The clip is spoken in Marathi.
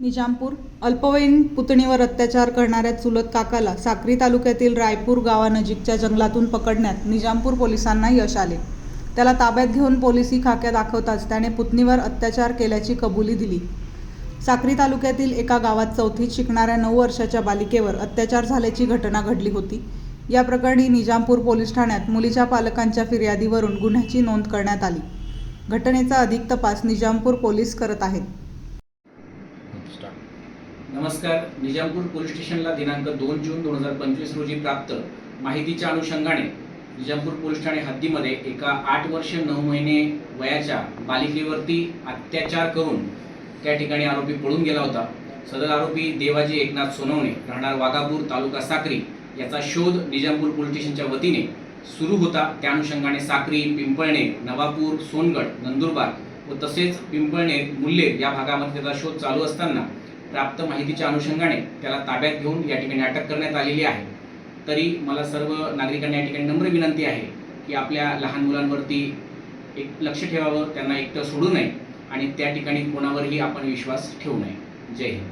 निजामपूर. अल्पवयीन पुतणीवर अत्याचार करणाऱ्या चुलत काकाला साक्री तालुक्यातील रायपूर गावानजीकच्या जंगलातून पकडण्यात निजामपूर पोलिसांना यश आले. त्याला ताब्यात घेऊन पोलिसी खाक्या दाखवताच त्याने पुतणीवर अत्याचार केल्याची कबुली दिली. साक्री तालुक्यातील एका गावात चौथीत शिकणाऱ्या नऊ वर्षाच्या बालिकेवर अत्याचार झाल्याची घटना घडली होती. या प्रकरणी निजामपूर पोलीस ठाण्यात मुलीच्या पालकांच्या फिर्यादीवरून गुन्ह्याची नोंद करण्यात आली. घटनेचा अधिक तपास निजामपूर पोलीस करत आहेत. नमस्कार. निजामपूर पोलीस स्टेशनला दिनांक दोन जून दोन हजार पंचवीस रोजी प्राप्त माहितीच्या अनुषंगाने निजामपूर पोलीस ठाणे हद्दीमध्ये एका आठ वर्ष नऊ महिने वयाच्या बालिकेवरती अत्याचार करून त्या ठिकाणी आरोपी पळून गेला होता. सदर आरोपी देवाजी एकनाथ सोनवणे राहणार वाघापूर तालुका साक्री याचा शोध निजामपूर पोलीस स्टेशनच्या वतीने सुरू होता. त्या अनुषंगाने साक्री पिंपळणे नवापूर सोनगड नंदुरबार व तसेच पिंपळणे मुल्लेर या भागामध्ये त्याचा शोध चालू असताना प्राप्त माहितीच्या अनुषंगाने त्याला ताब्यात घेऊन या ठिकाणी अटक करण्यात आलेली आहे. तरी मला सर्व नागरिकांना या ठिकाणी नम्र विनंती आहे की आपल्या लहान मुलांवरती एक लक्ष ठेवावं त्यांना एकटं सोडू नये आणि त्या ठिकाणी कोणावरही आपण विश्वास ठेवू नये. जय हिंद.